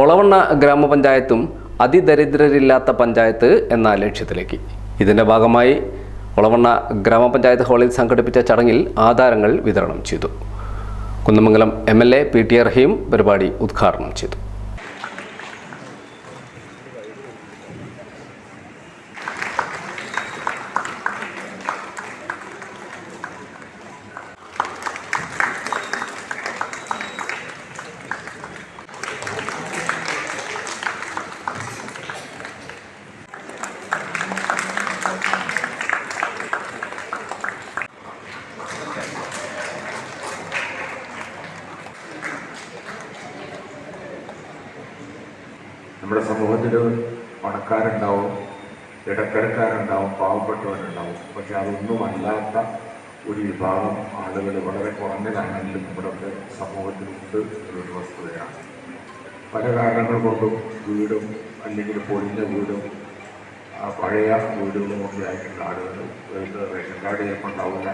ഒളവണ്ണ ഗ്രാമപഞ്ചായത്തും അതിദരിദ്രരില്ലാത്ത പഞ്ചായത്ത് എന്ന ലക്ഷ്യത്തിലേക്ക്. ഇതിന്റെ ഭാഗമായി ഒളവണ്ണ ഗ്രാമപഞ്ചായത്ത് ഹാളിൽ സംഘടിപ്പിച്ച ചടങ്ങിൽ ആധാരങ്ങൾ വിതരണം ചെയ്തു. Kunnamangalam M L A P T Rahim പരിപാടി ഉദ്ഘാടനം ചെയ്തു. നമ്മുടെ സമൂഹത്തിൽ പണക്കാരുണ്ടാവും ഇടത്തരക്കാരുണ്ടാവും പാവപ്പെട്ടവരുണ്ടാവും. പക്ഷെ അതൊന്നും അല്ലാത്ത ഒരു വിഭാഗം ആളുകൾ വളരെ കുറഞ്ഞതാണെങ്കിലും നമ്മുടെ സമൂഹത്തിലുണ്ട് എന്നൊരു വസ്തുതയാണ്. പല കാരണങ്ങൾ കൊണ്ടും വീടും അല്ലെങ്കിൽ പൊളിഞ്ഞ വീടും പഴയ വീടുകളും ഒക്കെ ആയിട്ടുള്ള ആളുകൾ റേഷൻ കാർഡ് ചിലപ്പോൾ ഉണ്ടാവില്ല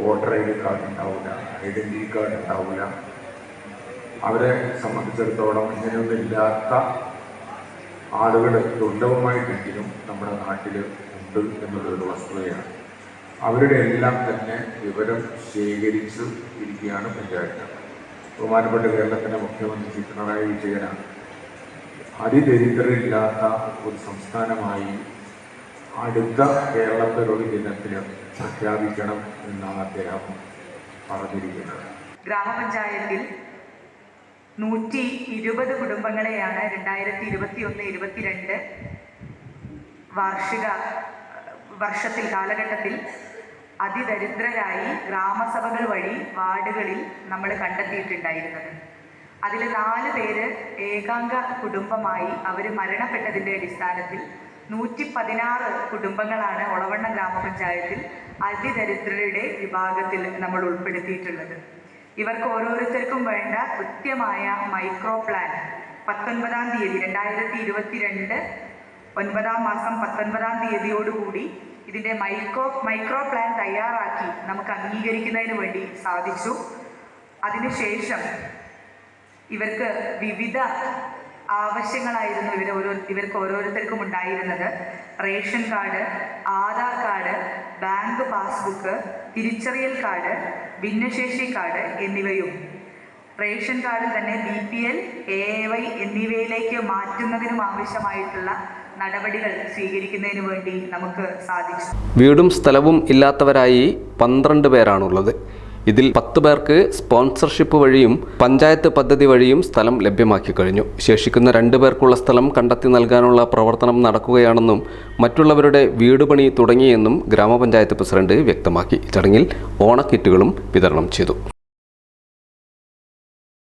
വോട്ടർ ഐ ഡി കാർഡ് ഉണ്ടാവില്ല ഐഡന്റിറ്റി കാർഡ് ഉണ്ടാവില്ല. അവരെ സംബന്ധിച്ചിടത്തോളം ഇങ്ങനെയൊന്നും ഇല്ലാത്ത ആളുകൾ ദുർലഭമായിട്ടെങ്കിലും നമ്മുടെ നാട്ടിൽ ഉണ്ട് എന്നുള്ളൊരു വസ്തുതയാണ്. അവരുടെ എല്ലാം തന്നെ വിവരം ശേഖരിച്ച് ഇരിക്കുകയാണ് പഞ്ചായത്ത്. ബഹുമാനപ്പെട്ട കേരളത്തിന്റെ മുഖ്യമന്ത്രി പിണറായി വിജയനാണ്. അതിദരിദ്രരില്ലാത്ത ഒരു സംസ്ഥാനമായി അടുത്ത കേരളത്തിലൊരു ദിനത്തിൽ പ്രഖ്യാപിക്കണം എന്നാണ് അദ്ദേഹം പറഞ്ഞിരിക്കുന്നത്. ഗ്രാമപഞ്ചായത്തിൽ നൂറ്റി ഇരുപത് കുടുംബങ്ങളെയാണ് രണ്ടായിരത്തി ഇരുപത്തി ഒന്ന് ഇരുപത്തിരണ്ട് വാർഷിക വർഷത്തിൽ കാലഘട്ടത്തിൽ അതിദരിദ്രരായി ഗ്രാമസഭകൾ വഴി വാർഡുകളിൽ നമ്മൾ കണ്ടെത്തിയിട്ടുണ്ടായിരുന്നത്. അതിൽ നാല് പേര് ഏകാംഗ കുടുംബമായി അവർ മരണപ്പെട്ടതിന്റെ അടിസ്ഥാനത്തിൽ നൂറ്റി പതിനാറ് കുടുംബങ്ങളാണ് ഒളവണ്ണ ഗ്രാമപഞ്ചായത്തിൽ അതിദരിദ്രരുടെ വിഭാഗത്തിൽ നമ്മൾ ഉൾപ്പെടുത്തിയിട്ടുള്ളത്. ഇവർക്ക് ഓരോരുത്തർക്കും വേണ്ട കൃത്യമായ മൈക്രോ പ്ലാൻ പത്തൊൻപതാം തീയതി രണ്ടായിരത്തി ഇരുപത്തിരണ്ട് ഒൻപതാം മാസം പത്തൊൻപതാം തീയതിയോടുകൂടി ഇതിന്റെ മൈക്രോ മൈക്രോ പ്ലാൻ തയ്യാറാക്കി നമുക്ക് അംഗീകരിക്കുന്നതിന് വേണ്ടി സാധിച്ചു. അതിനുശേഷം ഇവർക്ക് വിവിധ ആവശ്യങ്ങളായിരുന്നു ഇവർ ഓരോ ഇവർക്ക് ഓരോരുത്തർക്കും ഉണ്ടായിരുന്നത്. Ration card Aadhaar card bank passbook തിരിച്ചറിയൽ കാർഡ് ഭിന്നശേഷി കാർഡ് എന്നിവയും. റേഷൻ കാർഡിൽ തന്നെ B P L A Y എന്നിവയിലേക്ക് മാറ്റുന്നതിനും ആവശ്യമായിട്ടുള്ള നടപടികൾ സ്വീകരിക്കുന്നതിന് വേണ്ടി നമുക്ക് സാധിച്ചു. വീടും സ്ഥലവും ഇല്ലാത്തവരായി പന്ത്രണ്ട് പേരാണുള്ളത്. ഇതിൽ പത്ത് പേർക്ക് സ്പോൺസർഷിപ്പ് വഴിയും പഞ്ചായത്ത് പദ്ധതി വഴിയും സ്ഥലം ലഭ്യമാക്കി കഴിഞ്ഞു. ശേഷിക്കുന്ന രണ്ടു പേർക്കുള്ള സ്ഥലം കണ്ടെത്തി നൽകാനുള്ള പ്രവർത്തനം നടക്കുകയാണെന്നും മറ്റുള്ളവരുടെ വീട് പണി തുടങ്ങിയെന്നും ഗ്രാമപഞ്ചായത്ത് പ്രസിഡന്റ് വ്യക്തമാക്കി. ചടങ്ങിൽ ഓണക്കിറ്റുകളും വിതരണം ചെയ്തു.